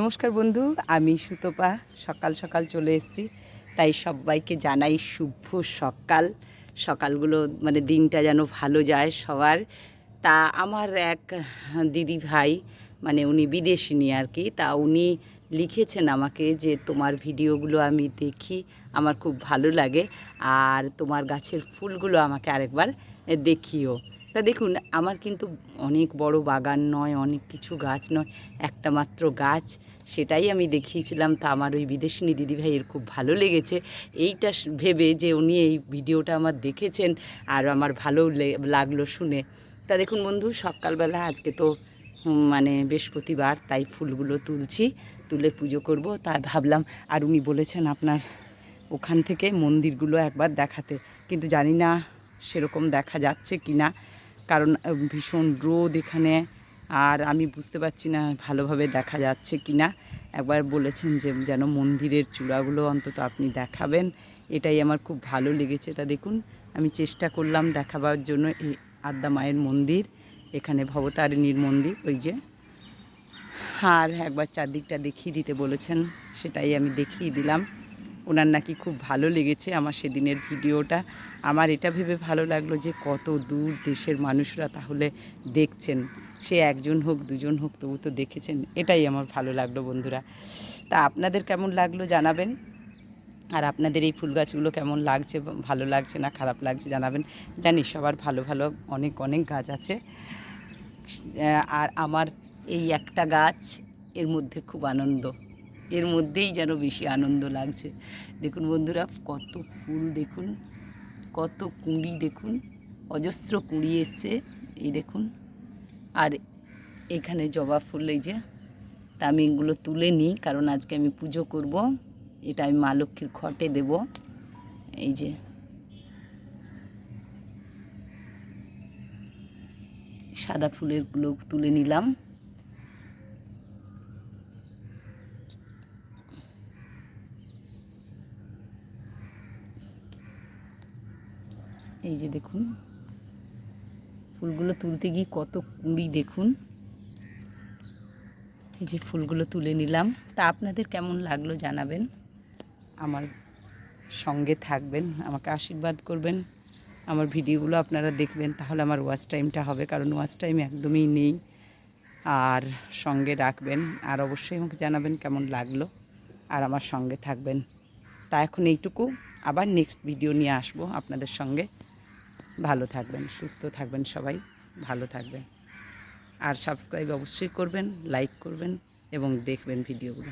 নমস্কার বন্ধু, আমি সুতপা। সকাল সকাল চলে এসেছি। তাই সবাইকে জানাই শুভ সকাল। সকালগুলো মানে দিনটা যেন ভালো যায় সবার। তা আমার এক দিদি ভাই মানে উনি বিদেশিনী আর কি, তা উনি লিখেছেন আমাকে যে তোমার ভিডিওগুলো আমি দেখি, আমার খুব ভালো লাগে। আর তোমার গাছের ফুলগুলো আমাকে আরেকবার দেখিও। তা দেখুন, আমার কিন্তু অনেক বড় বাগান নয়, অনেক কিছু গাছ নয়, একটা মাত্র গাছ, সেটাই আমি দেখিয়েছিলাম। তা আমার ওই বিদেশিনী দিদিভাইয়ের খুব ভালো লেগেছে। এইটা ভেবে যে উনি এই ভিডিওটা আমার দেখেছেন আর আমার ভালো লাগল শুনে। তা দেখুন বন্ধু, সকালবেলা আজকে তো মানে বৃহস্পতিবার, তাই ফুলগুলো তুলছি, তুলে পুজো করব। তাই ভাবলাম, আর উনি বলেছেন আপনার ওখান থেকে মন্দিরগুলো একবার দেখাতে। কিন্তু জানি না সেরকম দেখা যাচ্ছে কি না কারণ ভীষণ রোদ এখানে। আর আমি বুঝতে পারছি না ভালোভাবে দেখা যাচ্ছে কি না একবার বলেছেন যে যেন মন্দিরের চূড়াগুলো অন্তত আপনি দেখাবেন। এটাই আমার খুব ভালো লেগেছে। তা দেখুন, আমি চেষ্টা করলাম দেখাবার জন্য এই আদ্যা মায়ের মন্দির, এখানে ভবতারিণীর মন্দির, ওই যে। আর একবার চারদিকটা দেখিয়ে দিতে বলেছেন, সেটাই আমি দেখিয়ে দিলাম। ওনার নাকি খুব ভালো লেগেছে আমার সেদিনের ভিডিওটা। আমার এটা ভেবে ভালো লাগল যে কত দূর দেশের মানুষরা তাহলে দেখছেন। সে একজন হোক, দুজন হোক, তবু তো দেখেছেন। এটাই আমার ভালো লাগল বন্ধুরা। তা আপনাদের কেমন লাগল জানাবেন? আর আপনাদের এই ফুল গাছগুলো কেমন লাগছে, ভালো লাগছে না খারাপ লাগছে জানাবেন। জানি সবার ভালো ভালো অনেক অনেক গাছ আছে। আর আমার এই একটা গাছ, এর মধ্যে খুব আনন্দ। এর মধ্যেই যেন বেশি আনন্দ লাগছে। দেখুন বন্ধুরা, কত ফুল দেখুন, কত কুঁড়ি দেখুন, অজস্র কুঁড়ি এসছে, এই দেখুন। আর এখানে জবা ফুল, এই যে, তা আমি এগুলো তুলে নিই, কারণ আজকে আমি পুজো করব। এটা আমি মা লক্ষ্মীর ঘটে দেব, এই যে। সাদা ফুলেরগুলো তুলে নিলাম। এই যে দেখুন, ফুলগুলো তুলতে গিয়ে কত কুঁড়ি দেখুন। এই যে ফুলগুলো তুলে নিলাম। তা আপনাদের কেমন লাগল জানাবেন? আমার সঙ্গে থাকবেন, আমাকে আশীর্বাদ করবেন। আমার ভিডিওগুলো আপনারা দেখবেন, তাহলে আমার ওয়াচ টাইমটা হবে, কারণ ওয়াচ টাইম একদমই নেই। আর সঙ্গে রাখবেন, আর অবশ্যই আমাকে জানাবেন কেমন লাগল। আর আমার সঙ্গে থাকবেন। তা এখন এইটুকু। আবার নেক্সট ভিডিও নিয়ে আসব আপনাদের সঙ্গে। ভালো থাকবেন, সুস্থ থাকবেন সবাই, ভালো থাকবেন। আর সাবস্ক্রাইব অবশ্যই করবেন লাইক করবেন এবং দেখবেন ভিডিওগুলো